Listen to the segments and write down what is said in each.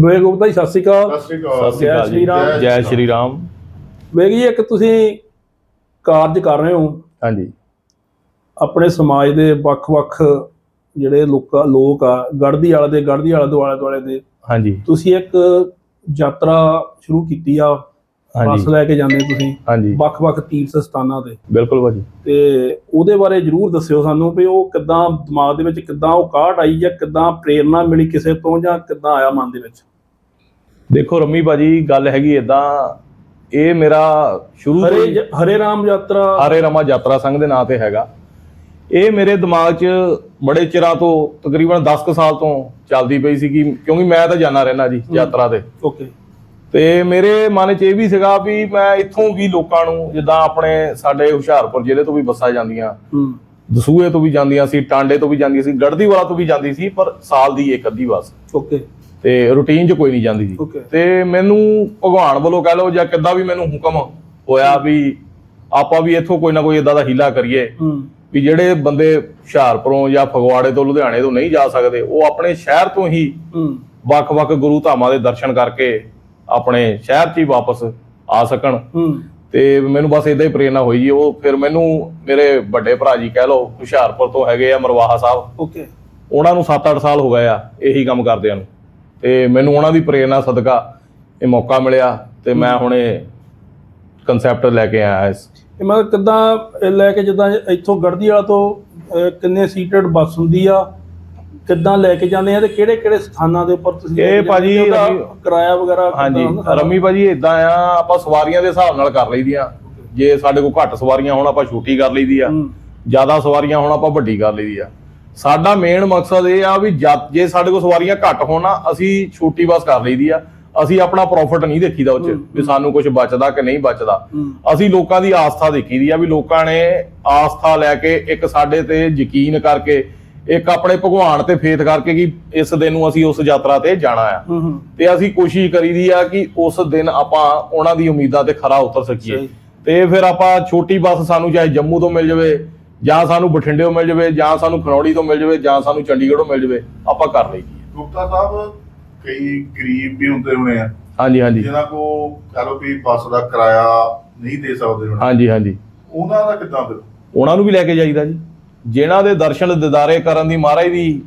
ਵੇਗ ਗੁਪਤਾ ਜੀ ਸਤਿ ਸ਼੍ਰੀ ਅਕਾਲ। ਸਤਿ ਸ਼੍ਰੀ ਅਕਾਲ। ਸਤਿ ਸ਼੍ਰੀ ਅਕਾਲ ਜੈ। ਸ਼੍ਰੀ ਰਾਮ। ਜੀ ਜੈ ਸ਼੍ਰੀ ਰਾਮ। ਵੇਗ ਜੀ ਇੱਕ ਤੁਸੀਂ ਕਾਰਜ ਕਰ ਰਹੇ ਹੋ। ਹਾਂਜੀ। ਆਪਣੇ ਸਮਾਜ ਦੇ ਵੱਖ-ਵੱਖ ਜਿਹੜੇ ਲੋਕਾਂ ਲੋਕ ਆ ਗੜਦੀ ਵਾਲੇ ਦੇ ਗੜਦੀ ਵਾਲੇ ਦੁਆਲੇ ਦੁਆਲੇ ਦੇ। ਹਾਂਜੀ। ਤੁਸੀਂ ਇੱਕ ਯਾਤਰਾ ਸ਼ੁਰੂ ਕੀਤੀ ਆ। ਬੱਸ ਲੈ ਕੇ ਜਾਂਦੇ ਤੁਸੀਂ ਹਾਂਜੀ। ਵੱਖ-ਵੱਖ ਤੀਰਥ ਸਥਾਨਾਂ ਤੇ। ਬਿਲਕੁਲ ਭਾਜੀ। ਤੇ ਉਹਦੇ ਬਾਰੇ ਜਰੂਰ ਦੱਸਿਓ ਸਾਨੂੰ ਵੀ ਉਹ ਕਿੱਦਾਂ ਦਿਮਾਗ ਦੇ ਵਿੱਚ ਕਿੱਦਾਂ ਉਹ ਕਾਹਟ ਆਈ ਜਾਂ ਕਿੱਦਾਂ ਪ੍ਰੇਰਣਾ ਮਿਲੀ ਕਿਸੇ ਤੋਂ ਜਾਂ ਕਿੱਦਾਂ ਆਇਆ ਮਨ ਦੇ ਵਿੱਚ? ਦੇਖੋ ਰੰਮੀ ਭਾਜੀ ਗੱਲ ਹੈਗੀ ਇਦਾਂ ਇਹ ਮੇਰਾ ਸ਼ੁਰੂ ਤੋਂ ਹਰੇ ਹਰੇ ਰਾਮ ਯਾਤਰਾ। ਹਰੇ ਰਮਾ ਯਾਤਰਾ ਸੰਘ ਦੇ ਨਾਂ ਤੇ ਹੈਗਾ। ਇਹ ਮੇਰੇ ਦਿਮਾਗ 'ਚ ਬੜੇ ਚਿਰਾਂ ਤੋਂ ਤਕਰੀਬਨ 10 ਕੁ ਸਾਲ ਤੋਂ ਚੱਲਦੀ ਪਈ ਸੀ ਕਿ ਕਿਉਂਕਿ ਮੈਂ ਤਾਂ ਜਾਣਾ ਰਹਿਣਾ ਜੀ ਯਾਤਰਾ ਤੇ। ਓਕੇ। ਤੇ ਮੇਰੇ ਮਨ 'ਚ ਇਹ ਵੀ ਸੀਗਾ ਵੀ ਮੈਂ ਇੱਥੋਂ ਵੀ ਲੋਕਾਂ ਨੂੰ ਜਿੱਦਾਂ ਆਪਣੇ ਸਾਡੇ ਹੁਸ਼ਿਆਰਪੁਰ ਜ਼ਿਲ੍ਹੇ ਤੋਂ ਵੀ ਬੱਸਾਂ ਜਾਂਦੀਆਂ ਹੂੰ। ਦਸੂਹੇ ਤੋਂ ਵੀ ਜਾਂਦੀਆਂ ਸੀ ਟਾਂਡੇ ਤੋਂ ਵੀ ਜਾਂਦੀਆਂ ਸੀ ਗੜਦੀ ਵਾਲਾ ਤੋਂ ਵੀ ਜਾਂਦੀ ਸੀ ਪਰ ਸਾਲ ਦੀ ਇੱਕ ਅੱਧੀ ਬੱਸ। ਓਕੇ। ਤੇ ਰੂਟੀਨ 'ਚ ਕੋਈ ਨਹੀਂ ਜਾਂਦੀ ਸੀ। ਤੇ ਮੈਨੂੰ ਭਗਵਾਨ ਵੱਲੋਂ ਕਹਿ ਲਓ ਜਾਂ ਕਿੱਦਾਂ ਵੀ ਮੈਨੂੰ ਹੁਕਮ ਹੋਇਆ ਵੀ ਆਪਾਂ ਵੀ ਇੱਥੋਂ ਕੋਈ ਨਾ ਕੋਈ ਇਦਾਂ ਦਾ ਹੀਲਾ ਕਰੀਏ ਹੂੰ। ਵੀ ਜਿਹੜੇ ਬੰਦੇ ਹੁਸ਼ਿਆਰਪੁਰੋਂ ਜਾਂ ਫਗਵਾੜੇ ਤੋਂ ਲੁਧਿਆਣੇ ਤੋਂ ਨਹੀਂ ਜਾ ਸਕਦੇ ਉਹ ਆਪਣੇ ਸ਼ਹਿਰ ਤੋਂ ਹੀ ਹੂੰ। ਵੱਖ-ਵੱਖ ਗੁਰੂ ਧਾਮਾਂ ਦੇ ਦਰਸ਼ਨ ਕਰਕੇ ਆਪਣੇ ਸ਼ਹਿਰ 'ਚ ਹੀ ਵਾਪਸ ਆ ਸਕਣ। ਤੇ ਮੈਨੂੰ ਬਸ ਇਦਾਂ ਹੀ ਪ੍ਰੇਰਣਾ ਹੋਈ ਜੀ। ਉਹ ਫਿਰ ਮੈਨੂੰ ਮੇਰੇ ਵੱਡੇ ਭਰਾ ਜੀ ਕਹਿ ਲਓ ਹੁਸ਼ਿਆਰਪੁਰ ਤੋਂ ਹੈਗੇ ਆ ਮਰਵਾਹਾ ਸਾਹਿਬ। ਓਕੇ। ਉਹਨਾਂ ਨੂੰ 7-8 ਸਾਲ ਹੋ ਗਏ ਆ ਇਹੀ ਕੰਮ ਕਰਦਿਆਂ ਨੂੰ। ਤੇ ਮੈਨੂੰ ਉਹਨਾਂ ਦੀ ਪ੍ਰੇਰਣਾ ਸਦਕਾ ਇਹ ਮੌਕਾ ਮਿਲਿਆ ਤੇ ਮੈਂ ਹੁਣ ਇਹ ਕਨਸੈਪਟ ਲੈ ਕੇ ਆਇਆ ਇਸ। ਇਹ ਮਤਲਬ ਕਿੱਦਾਂ ਲੈ ਕੇ ਜਿੱਦਾਂ ਇੱਥੋਂ ਗੜਦੀ ਵਾਲਾ ਤੋਂ ਕਿੰਨੇ ਸੀਟਡ ਬੱਸ ਹੁੰਦੀ ਆ ਕਿੱਦਾਂ ਲੈ ਕੇ ਜਾਂਦੇ ਆ ਤੇ ਕਿਹੜੇ ਕਿਹੜੇ ਸਥਾਨਾਂ ਦੇ ਉੱਪਰ ਤੁਸੀਂ ਇਹ ਭਾਜੀ ਆ? ਕਿਰਾਇਆ ਵਗੈਰਾ ਹਾਂਜੀ? ਰਮੀ ਭਾਜੀ ਇਦਾਂ ਆ ਆਪਾਂ ਸਵਾਰੀਆਂ ਦੇ ਹਿਸਾਬ ਨਾਲ ਕਰ ਲਈਦੀਆਂ। ਜੇ ਸਾਡੇ ਕੋਲ ਘੱਟ ਸਵਾਰੀਆਂ ਹੋਣ ਆਪਾਂ ਛੋਟੀ ਕਰ ਲਈਦੀ ਆ। ਜ਼ਿਆਦਾ ਸਵਾਰੀਆਂ ਹੋਣ ਆਪਾਂ ਵੱਡੀ ਕਰ ਲਈਦੀ ਆ। ਸਾਡਾ ਮੇਨ ਮਕਸਦ ਇਹ ਆ ਵੀ ਜੇ ਸਾਡੇ ਕੋਲ ਸਵਾਰੀਆਂ ਘੱਟ ਹੋਣ ਨਾ ਅਸੀਂ ਛੋਟੀ ਬੱਸ ਕਰ ਲਈਦੀ ਆ। ਅਸੀਂ ਆਪਣਾ ਪ੍ਰੋਫਿਟ ਨਹੀਂ ਦੇਖੀਦਾ ਉਹ ਚ ਵੀ ਸਾਨੂੰ ਕੁਝ ਬਚਦਾ ਕਿ ਨਹੀਂ ਬਚਦਾ। ਅਸੀਂ ਲੋਕਾਂ ਦੀ ਆਸਥਾ ਦੇਖੀ ਦੀ ਆ ਵੀ ਲੋਕਾਂ ਨੇ ਆਸਥਾ ਲੈ ਕੇ ਇੱਕ ਸਾਡੇ ਤੇ ਯਕੀਨ ਕਰਕੇ ਇੱਕ ਆਪਣੇ ਭਗਵਾਨ ਤੇ ਫੇਥ ਕਰਕੇ ਕਿ ਇਸ ਦਿਨ ਨੂੰ ਅਸੀਂ ਉਸ ਯਾਤਰਾ ਤੇ ਜਾਣਾ ਆ। ਤੇ ਅਸੀਂ ਕੋਸ਼ਿਸ਼ ਕਰੀਦੀ ਆ ਕਿ ਉਸ ਦਿਨ ਆਪਾਂ ਉਹਨਾਂ ਦੀ ਉਮੀਦਾਂ ਤੇ ਖਰਾ ਉਤਰ ਸਕੀਏ। ਤੇ ਫਿਰ ਆਪਾਂ ਛੋਟੀ ਬੱਸ ਸਾਨੂੰ ਚਾਹੇ ਜੰਮੂ ਤੋਂ ਮਿਲ ਜਾਵੇ ਜਾਂ ਸਾਨੂੰ ਬਠਿੰਡੇੋਂ ਮਿਲ ਜਾਵੇ ਜਾਂ ਸਾਨੂੰ ਖਨੌੜੀ ਤੋਂ ਮਿਲ ਜਾਵੇ ਜਾਂ ਸਾਨੂੰ ਚੰਡੀਗੜ੍ਹੋਂ ਮਿਲ ਜਾਵੇ ਆਪਾਂ ਕਰ ਲਈਦੀ ਆ। ਗੁਪਤਾ ਸਾਹਿਬ ਕਈ ਗਰੀਬ ਵੀ ਹੁੰਦੇ ਹੋਣੇ ਆ। ਹਾਂਜੀ ਹਾਂਜੀ। ਜਿਨ੍ਹਾਂ ਕੋ ਕਹ ਵੀ ਬੱਸ ਦਾ ਕਿਰਾਇਆ ਨਹੀਂ ਦੇ ਸਕਦੇ ਹੋਣੇ। ਹਾਂਜੀ ਹਾਂਜੀ। ਉਹਨਾਂ ਦਾ ਕਿੱਦਾਂ ਫਿਰ? ਉਹਨਾਂ ਨੂੰ ਵੀ ਲੈ ਕੇ ਜਾਈਦਾ ਜੀ। ਜਿਨ੍ਹਾਂ ਦੇ ਦਰਸ਼ਨ ਦਿਦਾਰੇ ਕਰਨ ਦੀ ਮਹਾਰਾਜ ਦੀ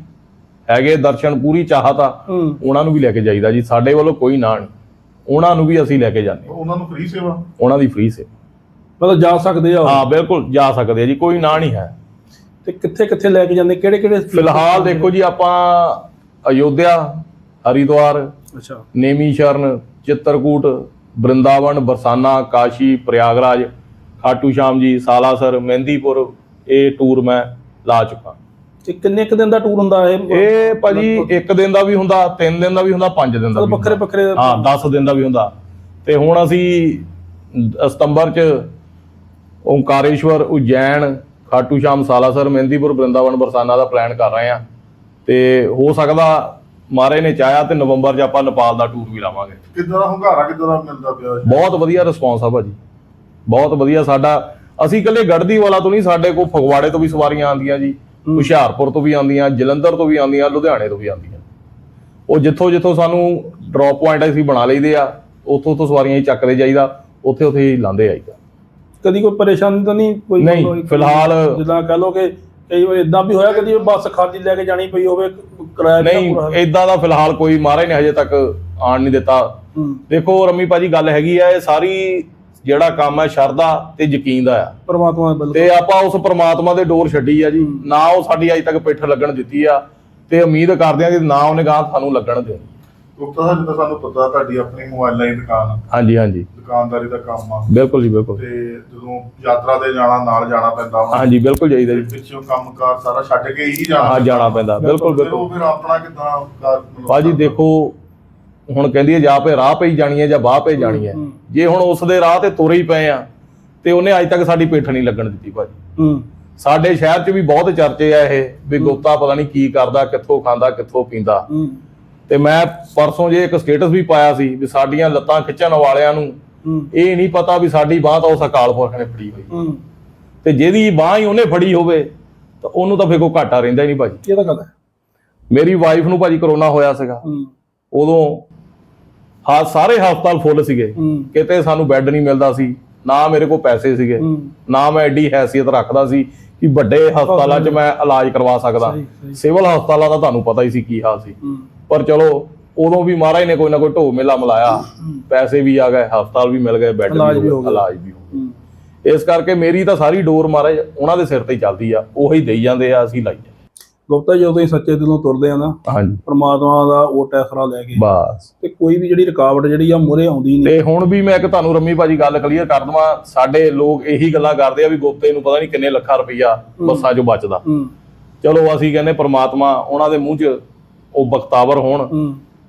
ਹੈਗੇ ਦਰਸ਼ਨ ਪੂਰੀ ਚਾਹਤ ਆ ਉਹਨਾਂ ਨੂੰ ਵੀ ਲੈ ਕੇ ਜਾਈਦਾ ਜੀ। ਸਾਡੇ ਵੱਲੋਂ ਕੋਈ ਨਾ ਨਹੀਂ। ਉਹਨਾਂ ਨੂੰ ਵੀ ਅਸੀਂ ਲੈ ਕੇ ਜਾਂਦੇ ਹਾਂ। ਉਹਨਾਂ ਨੂੰ ਫ੍ਰੀ ਸੇਵਾ? ਉਹਨਾਂ ਦੀ ਫ੍ਰੀ ਸੇ ਮਤਲਬ ਜਾ ਸਕਦੇ ਆ ਉਹ। ਹਾਂ ਬਿਲਕੁਲ ਜਾ ਸਕਦੇ ਆ ਜੀ। ਕੋਈ ਨਾ ਨਹੀਂ ਹੈ। ਤੇ ਕਿੱਥੇ ਕਿੱਥੇ ਲੈ ਕੇ ਜਾਂਦੇ? ਕਿਹੜੇ ਕਿਹੜੇ ਫਿਲਹਾਲ ਦੇਖੋ ਜੀ ਆਪਾਂ ਅਯੋਧਿਆ ਹਰਿਦੁਆਰ ਅੱਛਾ। ਨੇਮੀ ਸ਼ਰਨ ਚਿੱਤਰਕੂਟ ਬ੍ਰਿੰਦਾਵਨ ਬਰਸਾਨਾ ਕਾਸ਼ੀ ਪ੍ਰਯਾਗਰਾਜ ਖਾਟੂ ਸ਼ਾਮ ਜੀ ਸਾਲਾਸਰ ਮਹਿੰਦੀਪੁਰ ਇਹ ਟੂਰ ਮੈਂ ਲਾ ਚੁੱਕਾ। ਤੇ ਕਿੰਨੇ ਕੁ ਦਿਨ ਦਾ ਟੂਰ ਹੁੰਦਾ ਇਹ? ਇਹ ਭਾਜੀ ਇੱਕ ਦਿਨ ਦਾ ਵੀ ਹੁੰਦਾ ਤਿੰਨ ਦਿਨ ਦਾ ਵੀ ਹੁੰਦਾ ਪੰਜ ਦਿਨ ਦਾ ਵੀ ਵੱਖਰੇ। ਵੱਖਰੇ ਹਾਂ 10 ਦਿਨ ਦਾ ਵੀ ਹੁੰਦਾ। ਤੇ ਹੁਣ ਅਸੀਂ ਸਤੰਬਰ ਚ ਓਮਕਾਰੇਸ਼ਵਰ ਉਜੈਨ ਖਾਟੂ ਸ਼ਾਮ ਸਾਲਾਸਰ ਮਹਿੰਦੀਪੁਰ ਬ੍ਰਿੰਦਾਵਨ ਬਰਸਾਨਾ ਦਾ ਪਲਾਨ ਕਰ ਰਹੇ ਆ ਤੇ ਹੋ ਸਕਦਾ ਮਾਰੇ ਨੇ ਚਾਹਿਆ ਤੇ ਨਵੰਬਰ 'ਚ ਆਪਾਂ ਨੇਪਾਲ ਦਾ ਟੂਰ ਵੀ ਲਾਵਾਂਗੇ। ਕਿੱਦਾਂ ਦਾ ਹੁੰਗਾਰਾ ਕਿੱਦਾਂ ਦਾ ਮਿਲਦਾ ਪਿਆ? ਬਹੁਤ ਵਧੀਆ ਰਿਸਪੌਂਸ ਆ ਭਾਜੀ। ਬਹੁਤ ਵਧੀਆ ਸਾਡਾ ਅਸੀਂ ਇਕੱਲੇ ਗੜਦੀ ਵਾਲਾ ਤੋਂ ਨਹੀਂ ਸਾਡੇ ਕੋਲ ਫਗਵਾੜੇ ਤੋਂ ਵੀ ਸਵਾਰੀਆਂ ਆਉਂਦੀਆਂ ਜੀ। ਹੁਸ਼ਿਆਰਪੁਰ ਤੋਂ ਵੀ ਆਉਂਦੀਆਂ ਜਲੰਧਰ ਤੋਂ ਵੀ ਆਉਂਦੀਆਂ ਲੁਧਿਆਣੇ ਤੋਂ ਵੀ ਆਉਂਦੀਆਂ। ਉਹ ਜਿੱਥੋਂ ਜਿੱਥੋਂ ਸਾਨੂੰ ਡ੍ਰੌਪ ਪੁਆਇੰਟ ਅਸੀਂ ਬਣਾ ਲਈਦੇ ਆ ਉੱਥੋਂ ਉੱਥੋਂ ਸਵਾਰੀਆਂ ਹੀ ਚੱਕਦੇ ਜਾਈਦਾ ਉੱਥੇ ਉੱਥੇ ਹੀ ਲਾਉਂਦੇ ਆਈਦਾ ਕਦੀ ਕੋਈ ਪਰੇਸ਼ਾਨੀ ਤਾਂ ਨਹੀਂ? ਕੋਈ ਨਹੀਂ, ਫਿਲਹਾਲ- ਜਿੱਦਾਂ ਕਹ ਲੋ ਕਿ ਕਈ ਵਾਰ ਇਦਾਂ ਵੀ ਹੋਇਆ ਕਦੀ ਬੱਸ ਖਾਲੀ ਲੈ ਕੇ ਜਾਣੀ ਪਈ ਹੋਵੇ ਕਿਰਾਇਆ ਨਹੀਂ ਇਦਾਂ ਦਾ ਫਿਲਹਾਲ ਕੋਈ ਮਹਾਰਾਜ ਨੇ ਹਜੇ ਤੱਕ ਆਣ ਨਹੀਂ ਦਿੱਤਾ। ਦੇਖੋ ਰਮੀ ਭਾਜੀ ਗੱਲ ਹੈਗੀ ਆ ਇਹ ਸਾਰੀ ਜਿਹੜਾ ਕੰਮ ਹੈ ਸ਼ਰਧਾ ਤੇ ਯਕੀਨ ਦਾ ਆ। ਪਰਮਾਤਮਾ ਦਾ ਬਿਲਕੁਲ। ਤੇ ਆਪਾਂ ਉਸ ਪ੍ਰਮਾਤਮਾ ਦੇ ਡੋਰ ਛੱਡੀ ਆ ਜੀ। ਨਾ ਉਹ ਸਾਡੀ ਅਜੇ ਤੱਕ ਪਿੱਠ ਲੱਗਣ ਦਿੱਤੀ ਆ। ਤੇ ਉਮੀਦ ਕਰਦੇ ਆ ਕਿ ਨਾ ਉਹਨੇ ਗਾਂ ਸਾਨੂੰ ਲੱਗਣ ਦੇ ਗੁਪਤਾ ਸਾਹਿਬ ਜਿੱਦਾਂ ਸਾਨੂੰ ਪਤਾ ਤੁਹਾਡੀ ਆਪਣੀ ਮੋਬਾਈਲਾਂ ਦੀ ਦੁਕਾਨ ਆ, ਹਾਂਜੀ ਹਾਂਜੀ। ਦੁਕਾਨਦਾਰੀ ਦਾ ਕੰਮ ਆ। ਬਿਲਕੁਲ ਜੀ ਬਿਲਕੁਲ। ਤੇ ਜਦੋਂ ਯਾਤਰਾ ਤੇ ਜਾਣਾ ਨਾਲ ਜਾਣਾ ਪੈਂਦਾ ਹਾਂਜੀ ਬਿਲਕੁਲ ਤੇ ਜੀ। ਪਿੱਛੋਂ ਕੰਮਕਾਰ ਸਾਰਾ ਛੱਡ ਕੇ ਹੀ ਜਾਣਾ ਹਾਂ ਜਾਣਾ ਪੈਂਦਾ। ਬਿਲਕੁਲ ਬਿਲਕੁਲ। ਫਿਰ ਆਪਣਾ ਕਿੱਦਾਂ ਭਾਜੀ ਦੇਖੋ ਹੁਣ ਕਹਿੰਦੀ ਹੈ ਜਾਂ ਪੇ ਰਾਹ ਪਈ ਜਾਣੀ ਹੈ ਜਾਂ ਬਾਹ ਪਈ ਜਾਣੀ ਹੈ। ਜੇ ਹੁਣ ਉਸ ਦੇ ਰਾਹ ਤੇ ਤੁਰੇ ਹੀ ਪਏ ਆ ਤੇ ਉਹਨੇ ਅੱਜ ਤੱਕ ਸਾਡੀ ਪਿੱਠ ਨਹੀਂ ਲੱਗਣ ਦਿੱਤੀ ਭਾਜੀ। ਸਾਡੇ ਸ਼ਹਿਰ 'ਚ ਵੀ ਬਹੁਤ ਚਰਚੇ ਆ ਇਹ ਵੀ ਗੋਤਾ ਪਤਾ ਨਹੀਂ ਕੀ ਕਰਦਾ ਕਿੱਥੋਂ ਖਾਂਦਾ ਕਿੱਥੋਂ ਪੀਂਦਾ। ਤੇ ਮੈਂ ਪਰਸੋਂ ਜੇ ਇੱਕ ਸਟੇਟਸ ਵੀ ਪਾਇਆ ਸੀ ਵੀ ਸਾਡੀਆਂ ਲੱਤਾਂ ਖਿੱਚਣ ਵਾਲਿਆਂ ਨੂੰ ਇਹ ਨਹੀਂ ਪਤਾ ਵੀ ਸਾਡੀ ਬਾਹ ਤਾਂ ਉਸ ਅਕਾਲ ਪੁਰਖ ਨੇ ਫੜੀ ਹੋਈ। ਤੇ ਜਿਹਦੀ ਬਾਹ ਹੀ ਉਹਨੇ ਫੜੀ ਹੋਵੇ ਤਾਂ ਉਹਨੂੰ ਤਾਂ ਫੇਰ ਕੋਈ ਘਾਟਾ ਰਹਿੰਦਾ ਹੀ ਨਹੀਂ ਭਾਜੀ। ਇਹ ਤਾਂ ਗੱਲ ਹੈ। ਮੇਰੀ ਵਾਈਫ ਨੂੰ ਭਾਜੀ ਕਰੋਨਾ ਹੋਇਆ ਸੀਗਾ। ਉਦੋਂ ਹਾਂ ਸਾਰੇ ਹਸਪਤਾਲ ਫੁੱਲ ਸੀਗੇ। ਕਿਤੇ ਸਾਨੂੰ ਬੈੱਡ ਨਹੀਂ ਮਿਲਦਾ ਸੀ ਨਾ ਮੇਰੇ ਕੋਲ ਪੈਸੇ ਸੀਗੇ ਨਾ ਮੈਂ ਐਡੀ ਹੈਸੀਅਤ ਰੱਖਦਾ ਸੀ ਕਿ ਵੱਡੇ ਹਸਪਤਾਲਾਂ 'ਚ ਮੈਂ ਇਲਾਜ ਕਰਵਾ ਸਕਦਾ। ਸਿਵਲ ਹਸਪਤਾਲਾਂ ਦਾ ਤੁਹਾਨੂੰ ਪਤਾ ਹੀ ਸੀ ਕੀ ਹਾਲ ਸੀ। ਪਰ ਚਲੋ ਉਦੋਂ ਵੀ ਮਹਾਰਾਜ ਨੇ ਕੋਈ ਨਾ ਕੋਈ ਢੋ ਮੇਲਾ ਮਿਲਾਇਆ। ਪੈਸੇ ਵੀ ਆ ਗਏ ਹਸਪਤਾਲ ਵੀ ਮਿਲ ਗਏ ਬੈੱਡ ਵੀ ਹੋ ਗਏ। ਇਲਾਜ ਵੀ ਹੋ ਗਿਆ। ਇਸ ਕਰਕੇ ਮੇਰੀ ਤਾਂ ਸਾਰੀ ਡੋਰ ਮਹਾਰਾਜ ਉਹਨਾਂ ਦੇ ਸਿਰ ਤੇ ਹੀ ਚੱਲਦੀ ਆ। ਉਹੀ ਦੇਈ ਜਾਂਦੇ ਆ ਅਸੀਂ ਲਾਈ ਜਾਂਦੇ ਗੁਪਤਾ ਜਦੋਂ ਤੁਸੀਂ ਸੱਚੇ ਦਿਲੋਂ ਤੁਰਦੇ ਆ ਨਾ। ਹਾਂਜੀ। ਪ੍ਰਮਾਤਮਾ ਦਾ ਉਹ ਟੈਸਰਾ ਲੈ ਕੇ। ਬਸ। ਤੇ ਕੋਈ ਵੀ ਜਿਹੜੀ ਰੁਕਾਵਟ ਜਿਹੜੀ ਆ ਮੂਹਰੇ ਆਉਂਦੀ ਨਹੀਂ। ਤੇ ਹੁਣ ਵੀ ਮੈਂ ਇੱਕ ਤੁਹਾਨੂੰ ਰੰਮੀ ਭਾਜੀ ਗੱਲ ਕਲੀਅਰ ਕਰ ਦਵਾਂ ਸਾਡੇ ਲੋਕ ਇਹੀ ਗੱਲਾਂ ਕਰਦੇ ਆ ਵੀ ਗੋਪਤੇ ਨੂੰ ਪਤਾ ਨਹੀਂ ਕਿੰਨੇ ਲੱਖਾਂ ਰੁਪਈਆ ਬੱਸਾਂ 'ਚੋਂ ਬਚਦਾ। ਚਲੋ ਅਸੀਂ ਕਹਿੰਦੇ ਪ੍ਰਮਾਤਮਾ ਉਹਨਾਂ ਦੇ ਮੂੰਹ 'ਚ ਉਹ ਬਖਤਾਵਰ ਹੋਣ।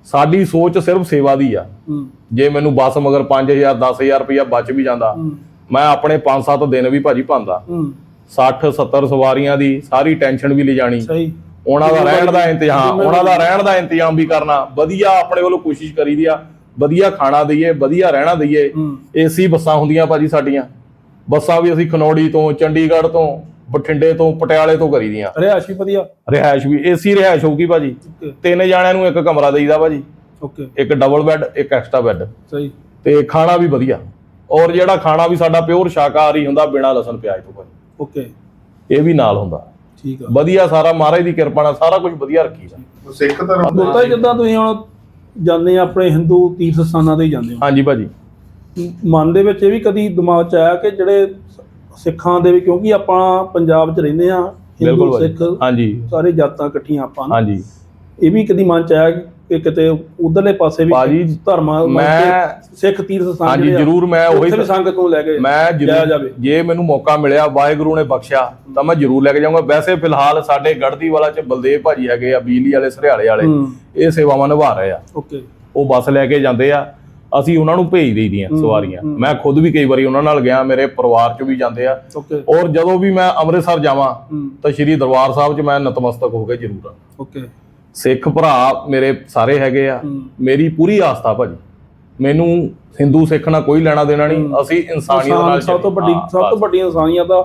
ਸਾਡੀ ਸੋਚ ਸਿਰਫ ਸੇਵਾ ਦੀ ਆ। ਜੇ ਮੈਨੂੰ ਬੱਸ ਮਗਰ 5000 10000 ਰੁਪਈਆ ਬਚ ਵੀ ਜਾਂਦਾ ਮੈਂ ਆਪਣੇ 5-7 ਦਿਨ ਵੀ ਭਾਜੀ ਪਾਉਂਦਾ 60 70 ਸਵਾਰੀਆਂ ਦੀ ਸਾਰੀ ਟੈਨਸ਼ਨ ਵੀ ਲੈ ਜਾਣੀ ਸਹੀ। ਉਹਨਾਂ ਦਾ ਰਹਿਣ ਦਾ ਇੰਤਜ਼ਾਮ ਉਹਨਾਂ ਦਾ ਰਹਿਣ ਦਾ ਇੰਤਜ਼ਾਮ ਵੀ ਕਰਨਾ। ਵਧੀਆ ਆਪਣੇ ਵੱਲੋਂ ਕੋਸ਼ਿਸ਼ ਕਰੀਦੀ ਆ। ਵਧੀਆ ਖਾਣਾ ਦਈਏ ਵਧੀਆ ਰਹਿਣਾ ਦਈਏ। ਏਸੀ ਬੱਸਾਂ ਹੁੰਦੀਆਂ ਭਾਜੀ ਸਾਡੀਆਂ। ਬੱਸਾਂ ਵੀ ਅਸੀਂ ਖਨੌੜੀ ਤੋਂ ਚੰਡੀਗੜ੍ਹ ਤੋਂ ਬਠਿੰਡੇ ਤੋਂ ਪਟਿਆਲੇ ਤੋਂ ਕਰੀਦੀਆਂ ਰਿਹਾਇਸ਼ ਵੀ ਵਧੀਆ। ਰਿਹਾਇਸ਼ ਵੀ ਏਸੀ ਰਿਹਾਇਸ਼ ਹੋਊਗੀ ਭਾਜੀ। ਤਿੰਨ ਜਾਣਿਆਂ ਨੂੰ ਇੱਕ ਕਮਰਾ ਦੇਈਦਾ ਭਾਜੀ। ਓਕੇ। ਇੱਕ ਡਬਲ ਬੈੱਡ ਇੱਕ ਐਕਸਟਰਾ ਬੈੱਡ ਸਹੀ। ਤੇ ਖਾਣਾ ਵੀ ਵਧੀਆ। ਔਰ ਜਿਹੜਾ ਖਾਣਾ ਵੀ ਸਾਡਾ ਪਿਓਰ ਸ਼ਾਕਾਹਾਰੀ ਹੁੰਦਾ ਬਿਨਾਂ ਲਸਣ ਪਿਆਜ਼ ਤੋਂ ਭਾਜੀ। ਓਕੇ ਇਹ ਵੀ ਨਾਲ ਹੁੰਦਾ। ਠੀਕ ਆ। ਵਧੀਆ ਸਾਰਾ ਮਹਾਰਾਜ ਦੀ ਕਿਰਪਾ ਨਾਲ ਸਾਰਾ ਕੁਝ ਵਧੀਆ ਰੱਖੀਦਾ ਸਿੱਖ ਧਰਮ ਜੀ ਜਿੱਦਾਂ ਤੁਸੀਂ ਹੁਣ ਜਾਂਦੇ ਆ ਆਪਣੇ ਹਿੰਦੂ ਤੀਰਥ ਸਥਾਨਾਂ ਤੇ ਹੀ ਜਾਂਦੇ ਹੋ। ਹਾਂਜੀ ਭਾਜੀ। ਮਨ ਦੇ ਵਿੱਚ ਇਹ ਵੀ ਕਦੀ ਦਿਮਾਗ 'ਚ ਆਇਆ ਕਿ ਜਿਹੜੇ ਸਿੱਖਾਂ ਦੇ ਵੀ ਕਿਉਂਕਿ ਆਪਾਂ ਪੰਜਾਬ 'ਚ ਰਹਿੰਦੇ ਆ ਬਿਲਕੁਲ ਹਿੰਦੂ ਸਿੱਖ ਹਾਂਜੀ। ਸਾਰੇ ਜਾਤਾਂ ਇਕੱਠੀਆਂ ਆਪਾਂ ਹਾਂਜੀ। ਇਹ ਵੀ ਕਦੀ ਮਨ 'ਚ ਆਇਆ ਕਿ ਕਿਤੇ ਉਧਰਲੇ ਪਾਸੇ ਵੀ ਭਾਜੀ, ਧਰਮਾਂ ਮੈਂ ਸਿੱਖ ਤੀਰਥ ਸਥਾਨ ਹਾਂਜੀ ਜਿਹੜੇ ਆ, ਜਰੂਰ ਮੈਂ ਉਹੀ ਉੱਥੇ ਵੀ ਸੰਗਤ ਨੂੰ ਲੈ ਕੇ ਮੈਂ ਜਾਇਆ ਜਰੂਰ ਜੇ ਮੈਨੂੰ ਮੌਕਾ ਮਿਲਿਆ ਵਾਹਿਗੁਰੂ ਨੇ ਬਖਸ਼ਿਆ ਤਾਂ ਮੈਂ ਜਰੂਰ ਲੈ ਕੇ ਜਾਊਂਗਾ। ਵੈਸੇ ਫਿਲਹਾਲ ਸਾਡੇ ਗੜਦੀ ਵਾਲਾ ਚ ਬਲਦੇਵ ਭਾਜੀ ਹੈਗੇ ਆ ਬਿਜਲੀ ਵਾਲੇ ਸਰਿਆਲੇ ਵਾਲੇ ਹੂੰ। ਇਹ ਸੇਵਾਵਾਂ ਨਿਭਾ ਰਹੇ ਆ। ਓਕੇ। ਉਹ ਬੱਸ ਲੈ ਕੇ ਜਾਂਦੇ ਆ। ਅਸੀਂ ਉਹਨਾਂ ਨੂੰ ਭੇਜ ਦੇਈਦੀਆਂ ਸਵਾਰੀਆਂ। ਮੈਂ ਖੁਦ ਵੀ ਕਈ ਵਾਰੀ ਉਹਨਾਂ ਨਾਲ ਗਿਆ ਮੇਰੇ ਪਰਿਵਾਰ ਚ ਵੀ ਜਾਂਦੇ ਆ। ਓਕੇ। ਔਰ ਜਦੋਂ ਵੀ ਮੈਂ ਅੰਮ੍ਰਿਤਸਰ ਜਾਵਾਂ ਹੂੰ। ਤਾਂ ਸ਼੍ਰੀ ਦਰਬਾਰ ਸਾਹਿਬ ਚ ਮੈਂ ਨਤਮਸਤਕ ਹੋ ਕੇ ਜ਼ਰੂਰ ਆ ਓਕੇ। ਸਿੱਖ ਭਰਾ ਮੇਰੇ ਸਾਰੇ ਹੈਗੇ ਆ। ਮੇਰੀ ਪੂਰੀ ਆਸਥਾ ਭਾਜੀ। ਮੈਨੂੰ ਹਿੰਦੂ ਸਿੱਖ ਨਾਲ ਕੋਈ ਲੈਣਾ ਦੇਣਾ ਨਹੀਂ। ਅਸੀਂ ਇਨਸਾਨੀਅਤ ਨਾਲ ਸਭ ਤੋਂ ਵੱਡੀ ਸਭ ਤੋਂ। ਵੱਡੀ ਇਨਸਾਨੀਅਤ ਦਾ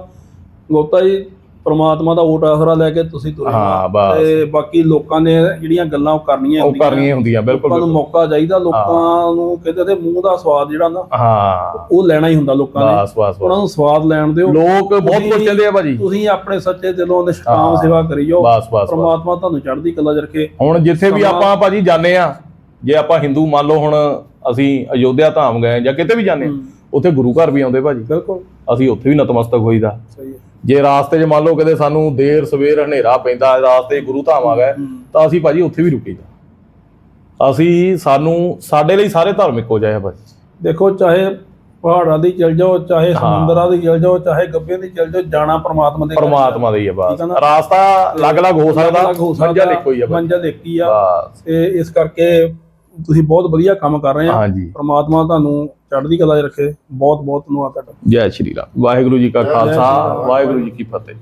ਗੋਤਾ ਜੀ ਪ੍ਰਮਾਤਮਾ ਦਾ ਓਟ ਆਸਰਾ ਲੈ ਕੇ ਤੁਸੀਂ ਤੁਰੇ ਹਾਂ। ਬਸ। ਤੇ ਬਾਕੀ ਲੋਕਾਂ ਨੇ ਜਿਹੜੀਆਂ ਗੱਲਾਂ ਉਹ ਕਰਨੀਆਂ ਉਹ। ਕਰਨੀਆਂ ਹੁੰਦੀਆਂ ਬਿਲਕੁਲ ਲੋਕਾਂ ਨੂੰ ਬਿਲਕੁਲ। ਮੌਕਾ ਚਾਹੀਦਾ ਲੋਕਾਂ ਨੂੰ ਕਹਿੰਦੇ ਤੇ ਮੂੰਹ ਦਾ ਸਵਾਦ ਜਿਹੜਾ ਨਾ ਹਾਂ। ਉਹ ਲੈਣਾ ਹੀ ਹੁੰਦਾ ਲੋਕਾਂ ਨੇ। ਬਸ ਬਸ ਉਹਨਾਂ ਬਸ ਨੂੰ ਸਵਾਦ ਲੈਣ ਦਿਓ। ਲੋਕ ਬਹੁਤ ਕੁਝ ਕਹਿੰਦੇ ਆ ਭਾਜੀ। ਤੁਸੀਂ ਆਪਣੇ ਸੱਚੇ ਦਿਲੋਂ ਨਿਸ਼ਕਾਮ ਹਾਂ। ਸੇਵਾ ਕਰੀ ਜਾਓ ਬਸ ਬਸ ਬਸ। ਪ੍ਰਮਾਤਮਾ ਤੁਹਾਨੂੰ ਚੜ੍ਹਦੀ ਕਲਾ 'ਚ ਰੱਖੇ। ਹੁਣ ਜਿੱਥੇ ਵੀ ਆਪਾਂ ਭਾਜੀ ਜਾਂਦੇ ਆ ਜੇ ਆਪਾਂ ਹਿੰਦੂ ਮੰਨ ਲਓ ਹੁਣ ਅਸੀਂ ਅਯੋਧਿਆ ਧਾਮ ਗਏ ਜਾਂ ਕਿਤੇ ਵੀ ਜਾਂਦੇ ਆ ਹੂੰ, ਉੱਥੇ ਗੁਰੂ ਘਰ ਵੀ ਆਉਂਦੇ ਭਾਜੀ। ਬਿਲਕੁਲ। ਅਸੀਂ ਉੱਥੇ ਵੀ ਨਤਮਸਤਕ ਹੋਈਦਾ। ਸਹੀ ਹੈ। ਜੇ ਰਾਸਤੇ 'ਚ ਮੰਨ ਲਓ ਕਿਤੇ ਸਾਨੂੰ ਦੇਰ ਸਵੇਰ ਹਨੇਰਾ ਪੈਂਦਾ ਰਾਸਤੇ 'ਚ ਗੁਰੂ ਧਾਮ ਆ ਗਏ ਤਾਂ ਅਸੀਂ ਭਾਜੀ ਉੱਥੇ ਵੀ ਰੁਕੀਦਾ ਅਸੀਂ ਸਾਨੂੰ ਸਾਡੇ ਲਈ ਸਾਰੇ ਧਰਮ ਇੱਕੋ ਜਿਹੇ ਆ ਭਾਜੀ। ਦੇਖੋ ਚਾਹੇ ਪਹਾੜਾਂ ਦੀ ਚਲ ਜਾਓ ਚਾਹੇ। ਸਮੁੰਦਰਾਂ ਦੀ ਚਲ ਜਾਓ ਚਾਹੇ ਗੱਭੇ ਦੀ ਚਲ ਜਾਓ ਜਾਣਾ ਪ੍ਰਮਾਤਮਾ ਦੇ ਪਰਮਾਤਮਾ ਦਾ ਹੀ ਆ ਬਸ? ਰਾਸਤਾ ਅਲੱਗ-ਅਲੱਗ ਹੋ ਸਕਦਾ ਅਲੱਗ ਹੋ ਸਕਦਾ, ਮੰਜ਼ਿਲ ਇੱਕੋ ਹੀ ਆ ਮੰਜ਼ਿਲ ਇੱਕ ਆ। ਤੇ ਇਸ ਕਰਕੇ ਤੁਸੀਂ ਬਹੁਤ ਵਧੀਆ ਕੰਮ ਕਰ ਰਹੇ ਆ। ਹਾਂਜੀ। ਪ੍ਰਮਾਤਮਾ ਤੁਹਾਨੂੰ ਚੜ੍ਹਦੀ ਕਲਾ 'ਚ ਰੱਖੇ। ਬਹੁਤ ਬਹੁਤ ਧੰਨਵਾਦ ਤੁਹਾਡਾ। ਜੈ ਸ਼੍ਰੀ ਰਾਮ। ਵਾਹਿਗੁਰੂ ਜੀ ਕਾ ਖਾਲਸਾ। ਵਾਹਿਗੁਰੂ ਜੀ ਕੀ ਫਤਿਹ।